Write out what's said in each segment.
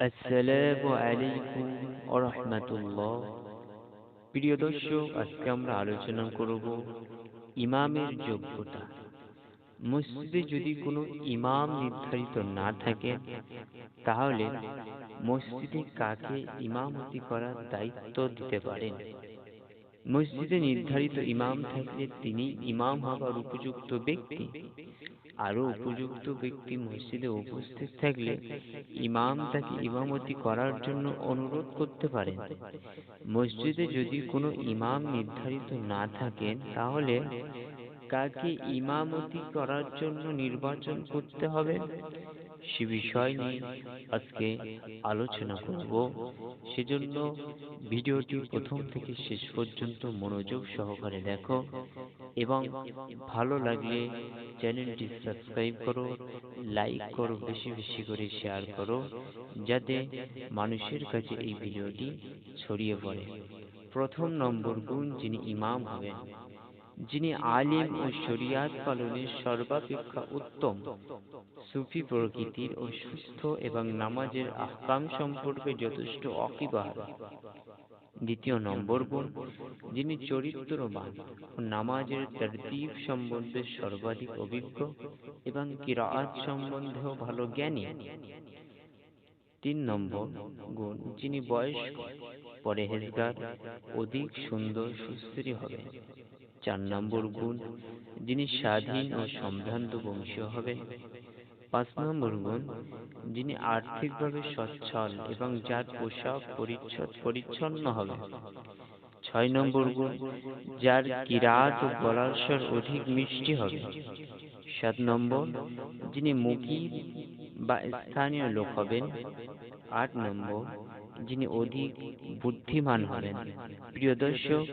আসসালামু আলাইকুম আরহামাতুল্লাহ প্রিয় দর্শক, আজকে আমরা আলোচনা করব ইমামের যোগ্যতা। মসজিদে যদি কোনো ইমাম নির্ধারিত না থাকে, তাহলে মসজিদে কাকে ইমামতি করার দায়িত্ব দিতে পারেন? মসজিদে নির্ধারিত ইমাম থাকলে তিনি ইমাম হবার উপযুক্ত ব্যক্তি। আরও উপযুক্ত ব্যক্তি মসজিদে উপস্থিত থাকলে ইমাম তাকে ইমামতি করার জন্য অনুরোধ করতে পারেন। মসজিদে যদি কোনো ইমাম নির্ধারিত না থাকেন, তাহলে কাকে ইমামতি করার জন্য নির্বাচন করতে হবে? সে বিষয় নিয়ে আজকে আলোচনা করব। সেজন্য ভিডিওটি প্রথম থেকে শেষ পর্যন্ত মনোযোগ সহকারে দেখো এবং ভালো লাগলে চ্যানেলটি সাবস্ক্রাইব করো, লাইক করো, বেশি বেশি করে শেয়ার করো, যাতে মানুষের কাছে এই ভিডিওটি ছড়িয়ে পড়ে। প্রথম নম্বর গুণ যিনি ইমাম হবেন যিনি আলিম ও শরিয়াত পালনের সর্বাপেক্ষা উত্তম। সুফি প্রকৃতির ও সুস্থ এবং নামাজের আহকাম সম্পর্কে যথেষ্ট অকিবাহ দ্বিতীয় নম্বর গুণ যিনি চরিত্রবান ও নামাজের তরতিব সম্বন্ধে সর্বাধিক অভিজ্ঞ এবং কিরাত সম্বন্ধেও ভালো জ্ঞানী। তিন নম্বর গুণ যিনি বয়স্ক পরেহেজগার অধিক সুন্দর সুস্থির হবে চার নম্বর গুণ, যিনি স্বাধীন ও সম্ভ্রান্ত বংশীয় হবেন পাঁচ নম্বর গুণ, যিনি আর্থিকভাবে সচ্ছল এবং যার পোশাক পরিচ্ছদ পরিচ্ছন্ন হবে। ছয় নম্বর গুণ, যার কিরাত ও গলার অধিক মিষ্টি হবে। সাত নম্বর, যিনি মুখী বা স্থানীয় লোক হবেন। আট নম্বর যিনি অধিক বুদ্ধিমান হবেন প্রিয় দর্শক,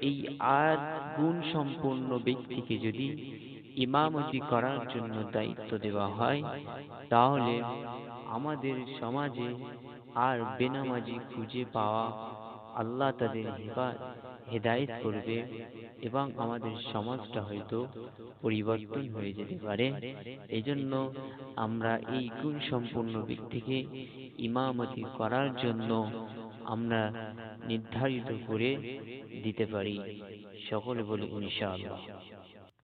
এই আর গুণ সম্পূর্ণ ব্যক্তিকে যদি ইমামতি করার জন্য দায়িত্ব দেওয়া হয়, তাহলে আমাদের সমাজে আর বেনামাজি খুঁজে পাওয়া আল্লাহ তাদের হেদায়ত করবে এবং আমাদের সমাজটা হয়তো পরিবর্তন হয়ে যেতে পারে। এই জন্য আমরা এই গুণ সম্পূর্ণ ব্যক্তিকে ইমামতি করার জন্য আমরা নির্ধারিত করে দিতে পারি। সকলে বলি ইনশাআল্লাহ।